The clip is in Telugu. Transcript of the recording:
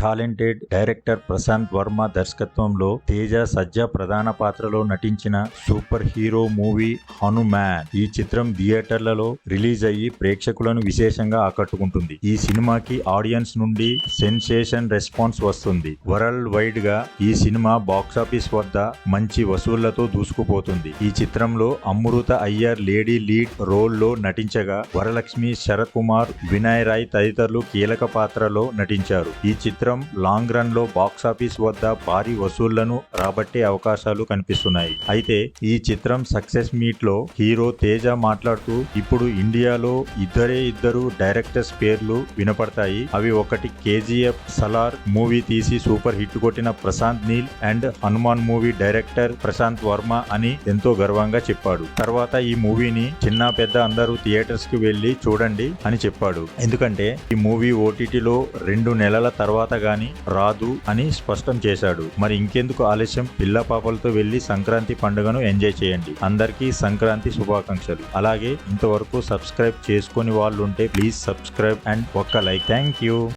టాలెంటెడ్ డైరెక్టర్ ప్రశాంత్ వర్మ దర్శకత్వంలో తేజ సజ్జా ప్రధాన పాత్రలో నటించిన సూపర్ హీరో మూవీ హనుమాన్ ఈ చిత్రం థియేటర్లలో రిలీజ్ అయ్యి ప్రేక్షకులను విశేషంగా ఆకట్టుకుంటుంది. ఈ సినిమాకి ఆడియన్స్ నుండి సెన్సేషన్ రెస్పాన్స్ వస్తుంది. వరల్డ్ వైడ్గా ఈ సినిమా బాక్సాఫీస్ వద్ద మంచి వసూళ్ళతో దూసుకుపోతుంది. ఈ చిత్రంలో అమృత అయ్యర్ లేడీ లీడ్ రోల్లో నటించగా వరలక్ష్మి శరత్ కుమార్ వినయ్ రాయ్ తదితరులు కీలక పాత్రలో నటించారు. ఈ చిత్రం లాంగ్ రన్లో బాక్సాఫీస్ వద్ద భారీ వసూళ్ళను రాబట్టే అవకాశాలు కనిపిస్తున్నాయి. అయితే ఈ చిత్రం సక్సెస్ మీట్లో హీరో తేజ మాట్లాడుతూ ఇప్పుడు ఇండియాలో ఇద్దరే ఇద్దరు డైరెక్టర్స్ పేర్లు వినపడతాయి. అవి ఒకటి కేజీఎఫ్ సలార్ మూవీ తీసి సూపర్ హిట్ కొట్టిన Prashanth Neel and Hanuman movie director Prashanth Varma అని ఎంతో గర్వంగా చెప్పాడు. తర్వాత ఈ మూవీని చిన్న పెద్ద అందరూ థియేటర్స్కి వెళ్ళి చూడండి అని చెప్పాడు. ఎందుకంటే ఈ మూవీ ఓటీటీలో రెండు నెలల తర్వాత గాని రాదు అని స్పష్టం చేశాడు. మరి ఇంకెందుకు ఆలస్యం? పిల్ల పాపలతో వెళ్ళి సంక్రాంతి పండుగను ఎంజాయ్ చేయండి. అందరికీ సంక్రాంతి శుభాకాంక్షలు. అలాగే ఇంతవరకు సబ్స్క్రైబ్ చేసుకుని వాళ్ళు ఉంటే ప్లీజ్ సబ్స్క్రైబ్ అండ్ ఒక్క లైక్. Thank you.